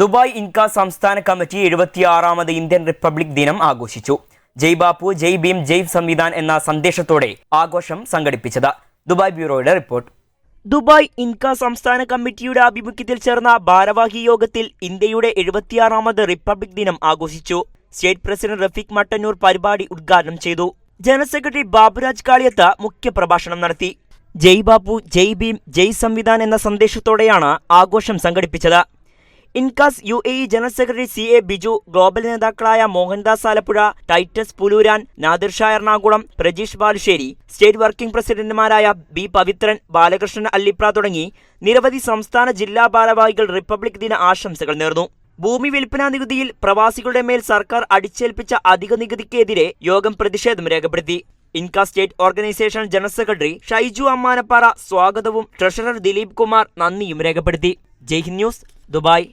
Dubai ഇൻക സംസ്ഥാന committee എഴുപത്തിയാറാമത് Indian republic ദിനം ആഘോഷിച്ചു. ജയ് ബാപ്പു ജയ് ഭീം ജയ് സംവിധാൻ എന്ന സന്ദേശത്തോടെ ആഘോഷം സംഘടിപ്പിച്ചത്. ദുബായ് ബ്യൂറോയുടെ റിപ്പോർട്ട്. ദുബായ് ഇൻക സംസ്ഥാന കമ്മിറ്റിയുടെ ആഭിമുഖ്യത്തിൽ ചേർന്ന ഭാരവാഹി യോഗത്തിൽ ഇന്ത്യയുടെ എഴുപത്തിയാറാമത് റിപ്പബ്ലിക് ദിനം ആഘോഷിച്ചു. സ്റ്റേറ്റ് പ്രസിഡന്റ് റഫീഖ് മട്ടന്നൂർ പരിപാടി ഉദ്ഘാടനം ചെയ്തു. ജനറൽ സെക്രട്ടറി ബാബുരാജ് കാളിയത്ത് മുഖ്യപ്രഭാഷണം നടത്തി. ജയ് ബാപ്പു ജയ് ഭീം ജയ് സംവിധാൻ എന്ന സന്ദേശത്തോടെയാണ് ആഘോഷം സംഘടിപ്പിച്ചത്. INCAS U A E general secretary C A Biju global നേതാക്കളായ Mohandas Alappuzha Titus Pulooran Nadir Ernakulam Prajeesh Balussery state working പ്രസിഡന്റുമാരായ ബി പവിത്രൻ ബാലകൃഷ്ണൻ അല്ലിപ്ര തുടങ്ങി നിരവധി സംസ്ഥാന ജില്ലാ ഭാരവാഹികൾ റിപ്പബ്ലിക് ദിന ആശംസകൾ നേർന്നു. ഭൂമി വിൽപ്പനാ നികുതിയിൽ പ്രവാസികളുടെ മേൽ സർക്കാർ അടിച്ചേൽപ്പിച്ച അധിക നികുതിക്കെതിരെ യോഗം പ്രതിഷേധം രേഖപ്പെടുത്തി. ഇൻക state organisation general secretary Shaiju Ammanappara സ്വാഗതവും ട്രഷറർ ദിലീപ് കുമാർ നന്ദിയും രേഖപ്പെടുത്തി. Jaihind news Dubai.